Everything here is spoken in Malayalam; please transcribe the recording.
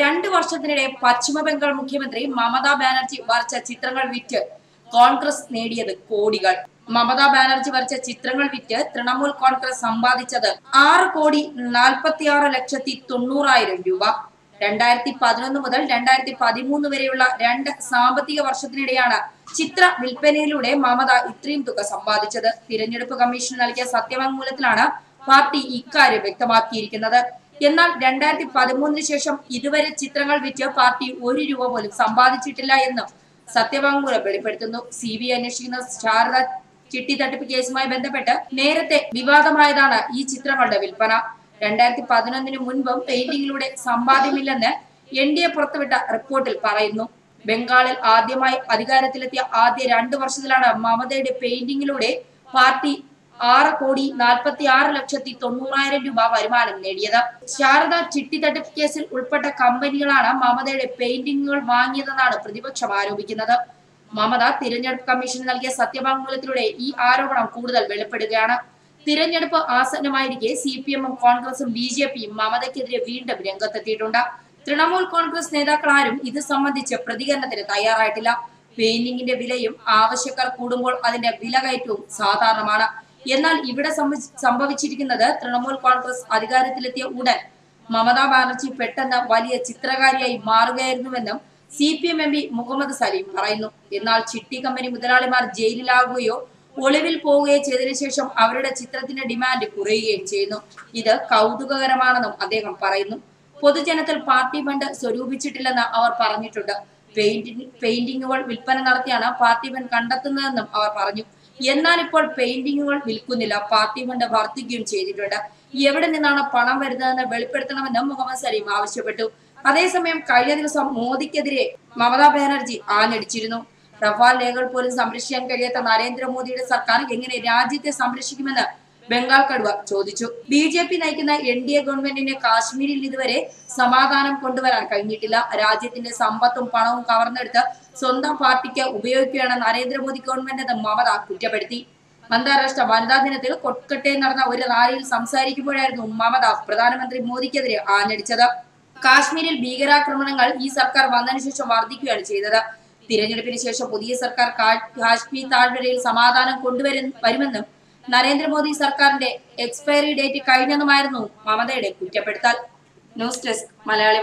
രണ്ട് വർഷത്തിനിടെ പശ്ചിമ ബംഗാൾ മുഖ്യമന്ത്രി മമതാ ബാനർജി വരച്ച ചിത്രങ്ങൾ വിറ്റ് കോൺഗ്രസ് നേടിയത് കോടികൾ. മമതാ ബാനർജി വരച്ച ചിത്രങ്ങൾ വിറ്റ് തൃണമൂൽ കോൺഗ്രസ് സമ്പാദിച്ചത് ആറ് കോടി നാൽപ്പത്തി ആറ് ലക്ഷത്തി തൊണ്ണൂറായിരം രൂപ. രണ്ടായിരത്തി പതിനൊന്ന് മുതൽ രണ്ടായിരത്തി പതിമൂന്ന് വരെയുള്ള രണ്ട് സാമ്പത്തിക വർഷത്തിനിടെയാണ് ചിത്ര വിൽപ്പനയിലൂടെ മമത ഇത്രയും തുക സമ്പാദിച്ചത്. തിരഞ്ഞെടുപ്പ് കമ്മീഷൻ നൽകിയ സത്യവാങ്മൂലത്തിലാണ് പാർട്ടി ഇക്കാര്യം വ്യക്തമാക്കിയിരിക്കുന്നത്. എന്നാൽ രണ്ടായിരത്തി പതിമൂന്നിന് ശേഷം ഇതുവരെ ചിത്രങ്ങൾ വിറ്റ് പാർട്ടി ഒരു രൂപ പോലും സമ്പാദിച്ചിട്ടില്ല എന്ന് സത്യവാങ്മൂലം വെളിപ്പെടുത്തുന്നു. സി ബി അന്വേഷിക്കുന്ന ശാരദ ചിട്ടി തട്ടിപ്പ് കേസുമായി ബന്ധപ്പെട്ട് നേരത്തെ വിവാദമായതാണ് ഈ ചിത്രങ്ങളുടെ വിൽപ്പന. രണ്ടായിരത്തി പതിനൊന്നിന് മുൻപും പെയിന്റിംഗിലൂടെ സമ്പാദ്യമില്ലെന്ന് എൻ ഡി എ പുറത്തുവിട്ട റിപ്പോർട്ടിൽ പറയുന്നു. ബംഗാളിൽ ആദ്യമായി അധികാരത്തിലെത്തിയ ആദ്യ രണ്ടു വർഷത്തിലാണ് മമതയുടെ പെയിന്റിംഗിലൂടെ പാർട്ടി ആറ് കോടി നാൽപ്പത്തി ആറ് ലക്ഷത്തി തൊണ്ണൂറായിരം രൂപ വരുമാനം നേടിയത്. ശാരദ ചിട്ടി തട്ടിപ്പ് കേസിൽ ഉൾപ്പെട്ട കമ്പനികളാണ് മമതയുടെ പെയിന്റിങ്ങുകൾ വാങ്ങിയതെന്നാണ് പ്രതിപക്ഷം ആരോപിക്കുന്നത്. മമത തിരഞ്ഞെടുപ്പ് കമ്മീഷന് നൽകിയ സത്യവാങ്മൂലത്തിലൂടെ ഈ ആരോപണം കൂടുതൽ വെളിപ്പെടുകയാണ്. തിരഞ്ഞെടുപ്പ് ആസന്നമായിരിക്കെ സി പി എമ്മും കോൺഗ്രസും ബി ജെ പിയും മമതയ്ക്കെതിരെ വീണ്ടും രംഗത്തെത്തിയിട്ടുണ്ട്. തൃണമൂൽ കോൺഗ്രസ് നേതാക്കളാരും ഇത് സംബന്ധിച്ച് പ്രതികരണത്തിന് തയ്യാറായിട്ടില്ല. പെയിന്റിങ്ങിന്റെ വിലയും ആവശ്യക്കാർ കൂടുമ്പോൾ അതിന്റെ വില കയറ്റവും സാധാരണമാണ്. എന്നാൽ ഇവിടെ സംഭവിച്ചിരിക്കുന്നത് തൃണമൂൽ കോൺഗ്രസ് അധികാരത്തിലെത്തിയ ഉടൻ മമതാ ബാനർജി പെട്ടെന്ന് വലിയ ചിത്രകാരിയായി മാറുകയായിരുന്നുവെന്നും C P M M P Muhammad Salim പറയുന്നു. എന്നാൽ ചിട്ടി കമ്പനി മുതലാളിമാർ ജയിലിലാകുകയോ ഒളിവിൽ പോവുകയോ ചെയ്തതിനു ശേഷം അവരുടെ ചിത്രത്തിന്റെ ഡിമാൻഡ് കുറയുകയും ചെയ്യുന്നു. ഇത് കൗതുകകരമാണെന്നും അദ്ദേഹം പറയുന്നു. പൊതുജനത്തിൽ പാർട്ടി ഫണ്ട് സ്വരൂപിച്ചിട്ടില്ലെന്ന് അവർ പറഞ്ഞിട്ടുണ്ട്. പെയിന്റിംഗ് പെയിന്റിങ്ങുകൾ വിൽപ്പന നടത്തിയാണ് പാർട്ടി ഫണ്ട് കണ്ടെത്തുന്നതെന്നും അവർ പറഞ്ഞു. എന്നാൽ ഇപ്പോൾ പെയിന്റിങ്ങുകൾ വിൽക്കുന്നില്ല. പാർട്ടി ഫണ്ട് വർദ്ധിക്കുകയും ചെയ്തിട്ടുണ്ട്. എവിടെ നിന്നാണ് പണം വരുന്നതെന്ന് വെളിപ്പെടുത്തണമെന്നും മുഹമ്മദ് സലീം ആവശ്യപ്പെട്ടു. അതേസമയം കഴിഞ്ഞ ദിവസം മോദിക്കെതിരെ മമതാ ബാനർജി ആഞ്ഞടിച്ചിരുന്നു. റഫാൽ രേഖകൾ പോലും സംരക്ഷിക്കാൻ കഴിയാത്ത നരേന്ദ്രമോദിയുടെ സർക്കാർ എങ്ങനെ രാജ്യത്തെ സംരക്ഷിക്കുമെന്ന് ബംഗാൾ കടുവ ചോദിച്ചു. ബി ജെ പി നയിക്കുന്ന എൻ ഡി എ ഗവൺമെന്റിന് കാശ്മീരിൽ ഇതുവരെ സമാധാനം കൊണ്ടുവരാൻ കഴിഞ്ഞിട്ടില്ല. രാജ്യത്തിന്റെ സമ്പത്തും പണവും കവർന്നെടുത്ത് സ്വന്തം പാർട്ടിക്ക് ഉപയോഗിക്കുകയാണ് നരേന്ദ്രമോദി ഗവൺമെന്റ് എന്ന് മമത കുറ്റപ്പെടുത്തി. അന്താരാഷ്ട്ര വനിതാ ദിനത്തിൽ കൊൽക്കട്ടയിൽ നടന്ന ഒരു റാലിയിൽ സംസാരിക്കുമ്പോഴായിരുന്നു മമത പ്രധാനമന്ത്രി മോദിക്കെതിരെ ആഞ്ഞടിച്ചത്. കാശ്മീരിൽ ഭീകരാക്രമണങ്ങൾ ഈ സർക്കാർ വന്നതിനു ശേഷം വർദ്ധിക്കുകയാണ് ചെയ്തത്. തിരഞ്ഞെടുപ്പിന് ശേഷം പുതിയ സർക്കാർ കാശ്മീർ താഴ്വരയിൽ സമാധാനം കൊണ്ടുവരും വരുമെന്നും നരേന്ദ്രമോദി സർക്കാരിന്റെ എക്സ്പയറി ഡേറ്റ് കഴിഞ്ഞെന്നുമായിരുന്നു മമതയുടെ കുറ്റപ്പെടുത്തൽ. News desk Malayali